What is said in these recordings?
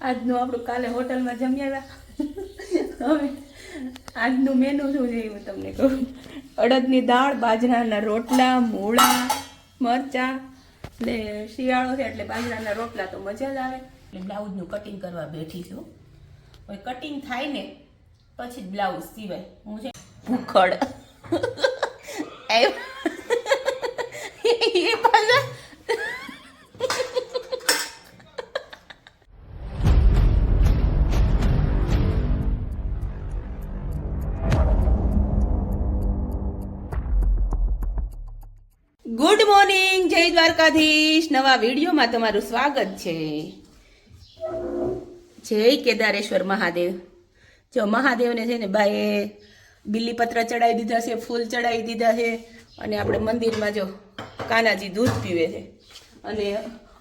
આજનું આપણું કાલે હોટલમાં જમ્યા હતા હવે આજનું મેનુ શું છે હું તમને કહું. અડદની દાળ, બાજરાના રોટલા, મૂળા, મરચાં એટલે શિયાળો છે એટલે બાજરાના રોટલા તો મજા જ આવે. એટલે બ્લાઉઝનું કટિંગ કરવા બેઠી છું. હવે કટિંગ થાય ને પછી જ બ્લાઉઝ સિવાય. હું છે ભૂખડ. એ પાછા દ્વારકાધીશ નવા વિડીયોમાં તમારું સ્વાગત છે. જય કેદારેશ્વર મહાદેવ. જો મહાદેવને છે ને બાએ બિલીપત્ર ચડાવી દીધા છે ફૂલ ચડાવી દીધા છે અને આપણે મંદિરમાં જો કાનાજી દૂધ પીવે છે. અને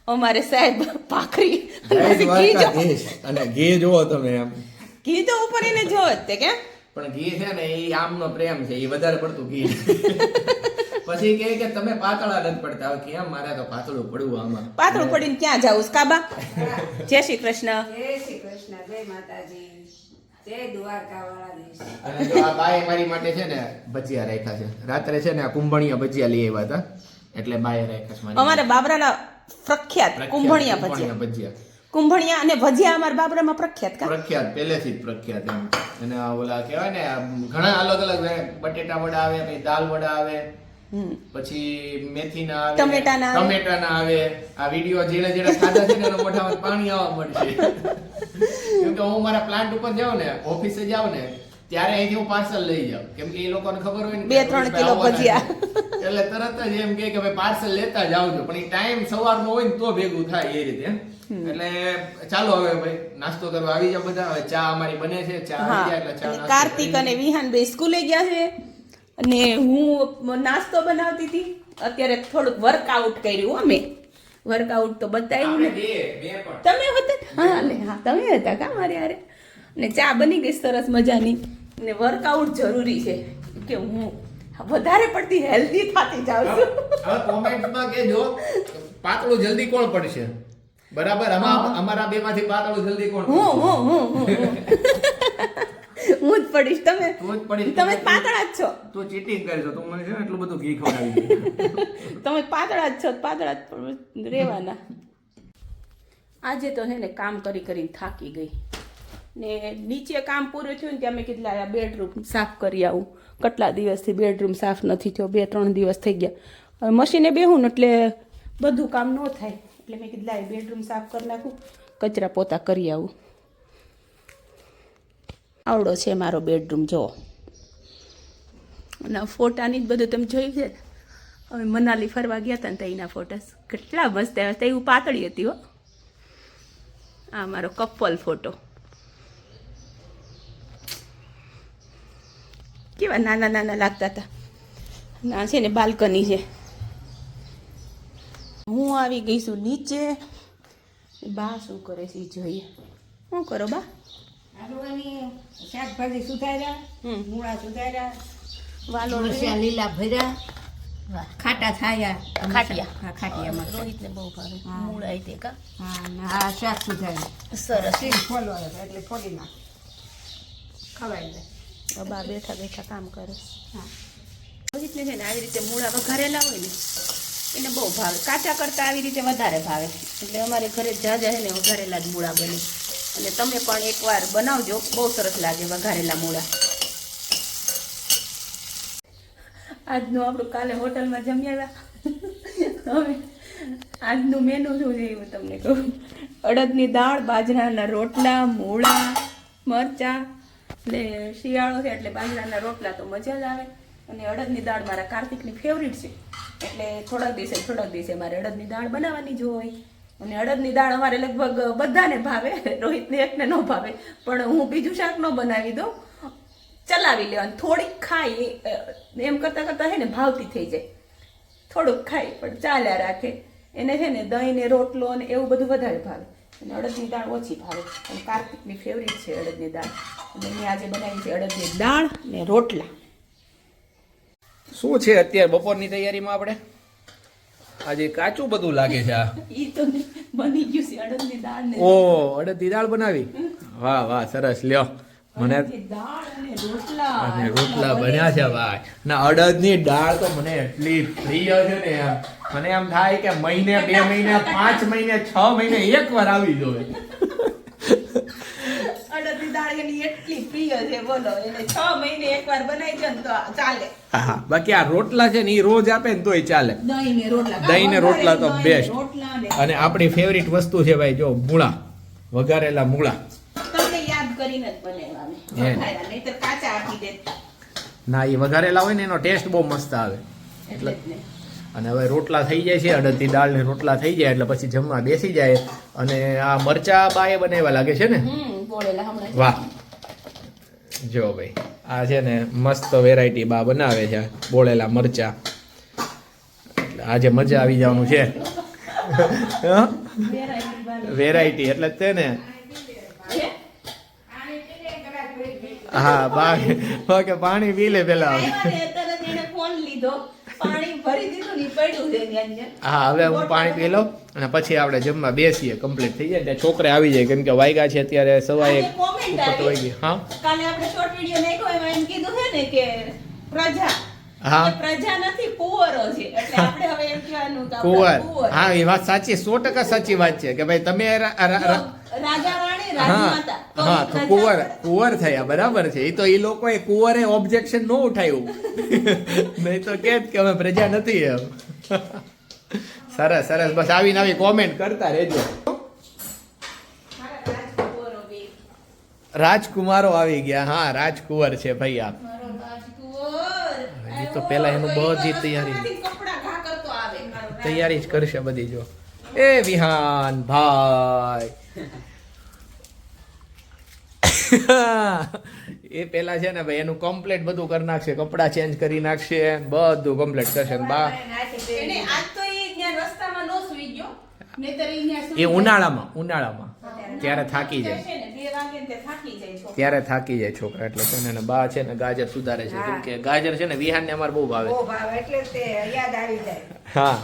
અમારે સાહેબ ભાખરી અને ઘી જુઓ તમે એમ ઘી તો ઉપર એને જો તે કે પણ ઘી છે ને એ આમનો પ્રેમ છે એ વધારે પડતું ઘી. પછી કહે કે તમે પાતળા નથી પડતા. હવે કેમ મારે તો પાતળું પડવું આમાં? પાતળું પડીને ક્યાં જાવું? કાબા જય શ્રી કૃષ્ણ. જય શ્રી કૃષ્ણ. જય માતાજી. અને જો આ બાએ મારી માટે છે ને ભજીયા રાખ્યા છે. રાત્રે છે ને આ કુંભણિયા ભજીયા લઈ આવ્યા હતા. એટલે બાએ રાખ્યા છે મારી અમારે બાબરાના પ્રખ્યાત કુંભણિયા ભજીયા. ભજીયા. કુંભણિયા અને ભજીયા અમારા બાબરામાં પ્રખ્યાત કા? પ્રખ્યાત પહેલેથી જ પ્રખ્યાત એમ. અને ઓલા કહેવાય ને ઘણા અલગ અલગ બટેટા વડા આવે પછી દાલ વડા આવે. પછી મેથીના આવે ટમેટાના. ટમેટાના આવે. આ વીડિયો જેને જેને ખાધા છે ને એના મોઢામાં પાણી આવવા મળશે. કેમ કે હું મારા પ્લાન્ટ ઉપર જાઉં ને ઓફિસે જાઉં ને ત્યારે અહીંથી હું પાર્સલ લઈ જાઉં. કેમ કે એ લોકોને ખબર હોય ને બે ત્રણ કિલો ભજીયા. એટલે તરત જ એમ કે ભાઈ પાર્સલ લેતા જાવ છો. પણ એ ટાઈમ સવારનો હોય ને તો ભેગું થાય એ રીતે એટલે ચાલો હવે ભાઈ નાસ્તો કરવા આવી જાવ બધા. હવે ચા અમારી બને છે ચા આવી જાય એટલે ચા કાર્તિક અને વિહાન બે સ્કૂલે ગયા છે. અને હું નાસ્તો બનાવતી હતી. અત્યારે થોડુંક વર્કઆઉટ કર્યું અમે વર્કઆઉટ તો બતાવ્યું ને. તમે હતા હા ને હા તમે હતા કા મારે હારે? ને ચા બની ગઈ સરસ મજાની. ને વર્કઆઉટ જરૂરી છે કે હું વધારે પડતી હેલ્ધી થતી જાઉં છું. હવે કોમેન્ટમાં કહેજો પાતળું જલ્દી કોણ પડશે? બરાબર? અમારા બે માંથી પાતળું જલ્દી કોણ હું? હું હું હું. હું હું જ પડીશ. તમે તું જ પડીશ. તમે પાતળા જ છો. તું ચીટિંગ કરશો તું મને છે એટલું બધું ઘી ખવડાવી તમે પાતળા જ છો પાતળા જ રહેવાના. આજે તો છે ને કામ કરી કરીને થાકી ગઈ. ને નીચે કામ પૂરું થયું ને ત્યાં મેં કીધું આ બેડરૂમ સાફ કરી આવું. કેટલા દિવસથી બેડરૂમ સાફ નથી થયો? બે ત્રણ દિવસ થઈ ગયા. મશીને બેહું ને એટલે બધું કામ ન થાય. એટલે મેં કીધું બેડરૂમ સાફ કરી નાખું કચરા પોતા કરી આવું. આવડો છે મારો બેડરૂમ જોવો અને ફોટાની જ બધું તમે જોયું છે? અમે મનાલી ફરવા ગયા હતા ને ત્યાંના ફોટા કેટલા મસ્ત આવ્યા હતા. એવું પાતળી હતી હો. આ મારો કપલ ફોટો. કેવા નાના નાના લાગતા હતા. ના, છે ને બાલ્કની છે. હું આવી ગઈ છું નીચે. બા શું કરે છે જોઈએ. શું કરો બા? આલુવાની શાકભાજી સુધાર્યા મૂળા સુધાર્યા વાલો લીલા ભર્યા ખાટા થાયા. ખાટિયા. ખાટિયામાં રોહિતને બહુ ભાવે. હા. તે કા? હા શાક સુધાર્યું. સરસ. સીલ ફોલવાનું એટલે ફોડી નાખ. ખવાઈ જાય. બા બેઠા બેઠા કામ કરે. હા. રોહિતને છે ને આવી રીતે મૂળા વઘારેલા હોય ને એને બહુ ભાવે. કાચા કરતાં આવી રીતે વધારે ભાવે. એટલે અમારે ઘરે જાજા છે ને વઘારેલા જ મૂળા બને. અને તમે પણ એકવાર બનાવજો. બહુ સરસ લાગે વઘારેલા મૂળા. આજનું આપણું કાલે હોટલમાં જમી આવ્યા. હવે આજનું મેનુ શું છે હું તમને કહું. અડદની દાળ, બાજરાના રોટલા, મૂળા, મરચાં એટલે શિયાળો છે એટલે બાજરાના રોટલા તો મજા જ આવે. અને અડદની દાળ મારા કાર્તિકની ફેવરિટ છે. એટલે થોડાક દિવસે થોડાક દિવસે મારે અડદની દાળ બનાવવાની જ હોય. અને અડદની દાળ અમારે લગભગ બધાને ભાવે, રોહિતને એકને ન ભાવે. પણ હું બીજું શાક ન બનાવી દઉં. ચલાવી લેવાનું. થોડીક ખાઈ એમ કરતાં કરતાં છે ને ભાવતી થઈ જાય. થોડુંક ખાઈ, પણ ચાલ્યા રાખે. એને છે ને દહીં ને રોટલો ને એવું બધું વધારે ભાવે. અને અડદની દાળ ઓછી ભાવે. અને કાર્તિકની ફેવરિટ છે અડદની દાળ. અને મેં આજે બનાવી છે અડદની દાળ ને રોટલા. શું છે અત્યારે બપોરની તૈયારીમાં આપણે? આજે કાચું બધું લાગે છે આ. ઈ તો બની ગયું છે અડદની દાળ ને. ઓ અડદની દાળ બનાવી? વાહ વાહ સરસ. લ્યો. મને અને રોટલા. અને રોટલા બન્યા છે ભાઈ ના અડદની દાળ તો મને એટલી પ્રિય છે ને મને એમ થાય કે મહિને બે મહિને પાંચ મહિને છ મહિને એક વાર આવી જોઈએ અડદની એટલી પ્રિય છે બોલો એને છ મહિને એકવાર બનાવી દો ને તો ચાલે. હા બાકી આ રોટલા છે ને એ રોજ આપે ને તોય ચાલે. દહીં ને રોટલા. દહીં ને રોટલા તો ને. અને આપણી ફેવરિટ વસ્તુ છે ભાઈ જો મૂળા. વઘારેલા મૂળા. તમને યાદ કરીને જ બનાવ્યા અમે હે. કાચા આપી દે. ના એ વઘારેલા હોય ને એનો ટેસ્ટ બહુ મસ્ત આવે. એટલે અને હવે રોટલા થઈ જાય છે અડદની દાળ ને રોટલા થઈ જાય એટલે પછી જમવા બેસી જાય. અને આ મરચા બાએ બનાવ્યા લાગે છે ને? હમણાં વાહ. જો ભાઈ આ છે ને મસ્ત વેરાયટી બા બનાવે છે બોળેલા મરચા. આજે મજા આવી જવાનું છે. વેરાયટી એટલે છે તે ને. હા બા કે પાણી પી લે પેલા. ફોન લીધો. પાણી ભરી હા હવે હું પાણી પી લઉં અને પછી આપણે જમવા બેસીએ કમ્પ્લીટ થઈ જાય ત્યાં છોકરે આવી જાય કેમ કે વાયગા છે અત્યારે સવા એક ઉપર તો વાગી હા. કાલે આપણે શોર્ટ વિડિયો નાખ્યો એમાં એમ કીધું છે ને કે પ્રજા હા. પ્રજા નથી કુંવરો છે. એટલે આપણે હવે એમ કહેવાનું કે કુંવર. હા એ વાત સાચી સો ટકા સાચી વાત છે કે ભાઈ તમે રાજા રાણી હા રાજમાતા હા તો કુંવર કુંવર થયા બરાબર છે. એ તો એ લોકોએ કુંવરે ઓબ્જેક્શન ન ઉઠાવ્યું નહીં તો કે કે અમે પ્રજા નથી એમ. સરસ સરસ. બસ આવીને આવી કોમેન્ટ કરતા રહેજો. રાજકુમારો આવી ગયા. હા રાજકુંવર છે ભાઈ આ મારો રાજકુંવર એ તો પહેલા એનું બધી તૈયારી. તૈયારી જ કરશે બધી જો. એ વિહાન ભાઈ. એ પેલા છે ને ભાઈ એનું કમ્પ્લેટ બધું કરી નાખશે કપડાં ચેન્જ કરી નાખશે બધું કમ્પ્લેટ કરશે બા. આજ તો ઈ ત્યાં રસ્તામાં નો સુઈ ગયો નહીંતર ઈ ત્યાં એ ઉનાળામાં ઉનાળામાં. ત્યારે થાકી જાય. છે ને, બે વાગે ને તે થાકી જાય છોકરો. ત્યારે થાકી જાય છોકરા એટલે છે ને બા છે ને ગાજર સુધારે છે. કેમ કે ગાજર છે ને વિહાન ને અમારે બહુ ભાવે. એટલે તે યાદ આવી જાય. હા.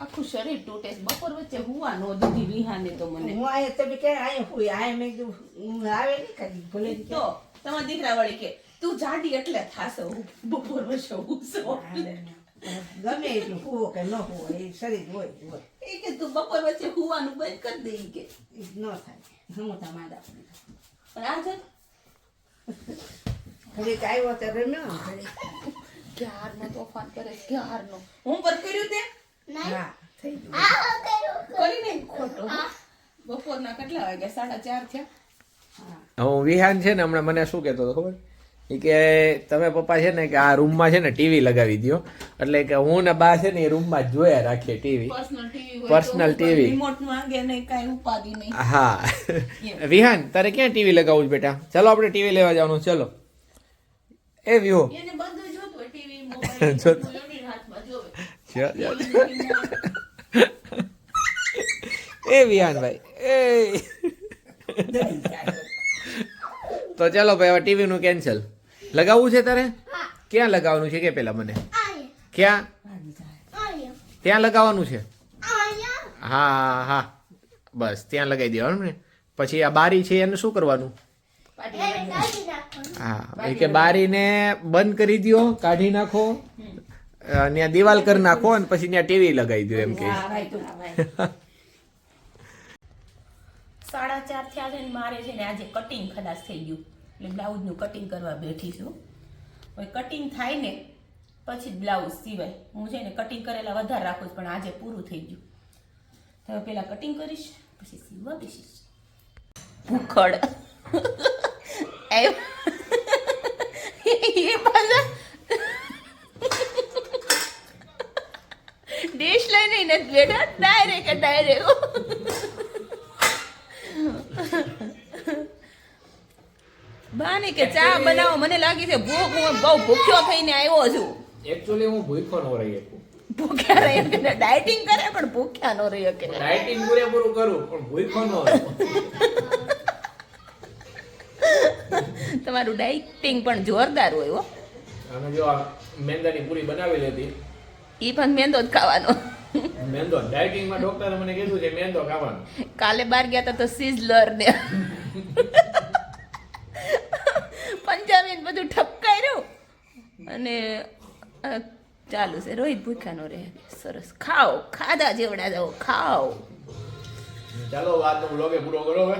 આખું શરીર તૂટે બપોર વચ્ચે હુવા નો દીધી વિહાને તો મને. હું અહીંયા તમે કે અહીંયા હુઈ અહીંયા મેં કીધું આવે નહીં કદી ભલે તો તમારા દીકરા વળી કે તું જાડી એટલે થાશે બપોર વચ્ચે હુંશો. ગમે એટલું કૂવો કે ન હુવો એ શરીર હોય હોય. એ કે તું બપોર વચ્ચે હોવાનું બંધ કરી દે કે. ન થાય. હું તો માંદા પણ આ છે ઘડીક આવ્યો ત્યારે ન ને ઘડીક. ક્યારનો તોફાન કરે ક્યારનો? હું પર કર્યું તે? હા થઈ ગયું. કરીને ખોટો. બપોરના કેટલા વાગ્યા? સાડા ચાર થયા? હું વિહાન છે ને હમણાં મને શું કહેતો હતો ખબર? કે તમે પપ્પા છે ને કે આ રૂમમાં છે ને ટીવી લગાવી દ્યો. એટલે કે હું ને બા છે ને એ રૂમમાં જોયા રાખીએ ટીવી. પર્સનલ ટીવી હા વિહાન તારે ક્યાં ટીવી લગાવવું બેટા? ચલો આપણે ટીવી લેવા જવાનું ચલો. એ વિહો. એ વિહાન ભાઈ એ. તો ચાલો ભાઈ હવે ટીવીનું કેન્સલ લગાવવું છે તારે? ક્યાં લગાવવાનું છે? કે પેલા મને? ક્યાં? ત્યાં લગાવવાનું છે? હા હા. બસ ત્યાં લગાવી દેવાનું ને? પછી આ બારી છે એને શું કરવાનું? હા એ કે બારીને બંધ કરી દો કાઢી નાખો. ત્યાં દિવાલ કરી નાખો અને પછી ત્યાં ટીવી લગાવી દો એમ કે. સાડા ચાર થયા છે ને મારે છે ને આજે કટિંગ ખલાસ થઈ ગયું. એટલે બ્લાઉઝનું કટિંગ કરવા બેઠી છું. હવે કટિંગ થાય ને પછી જ બ્લાઉઝ સિવાય હું છે ને કટિંગ કરેલા વધારે રાખું છું, પણ આજે પૂરું થઈ ગયું. હવે પહેલાં કટિંગ કરીશ, પછી સીવવા બેસીશ. ભૂખડ. એ પાછા. ડીશ લઈને નથી બેઠા ડાયરેક્ટ ડાયરેક્ટ બાને કે ચા બનાવો? મને લાગી છે ભૂખ હું બહુ ભૂખ્યો થઈને આવ્યો છું. એકચ્યુઅલી હું ભૂખ્યો નો રહી શકું. ભૂખ્યા રહી શકે ડાયટિંગ કરે પણ ભૂખ્યા નો રહી શકે. ડાયટિંગ પૂરેપૂરું કરું પણ ભૂખ્યો નો તમારું ડાયટિંગ પણ જોરદાર હોય હો. અને જો આ મેંદાની પૂરી બનાવી લેતી. એ પણ મેંદો જ ખાવાનો. મેંદો ડાયટિંગમાં ડોક્ટરે મને કીધું છે મેંદો ખાવાનો. કાલે બહાર ગયા હતા તો સિઝલર ને. બધું ઠપકાર્યું અને ચાલુ છે. રોહિત ભૂખ્યાનો રહે. સરસ. ખાઓ. ખાધા જેવડા જાઓ. ખાઓ. ચાલો આજનો બ્લોગે પૂરો કરો હવે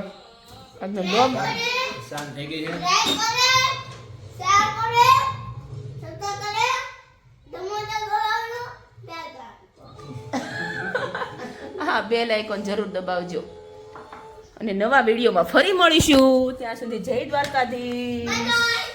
આજનો બ્લોગ શાંત થઈ ગઈ છે. હા બેલ આઇકોન જરૂર દબાવજો. અને નવા વિડીયોમાં ફરી મળીશું. ત્યાં સુધી જય દ્વારકાધીશ.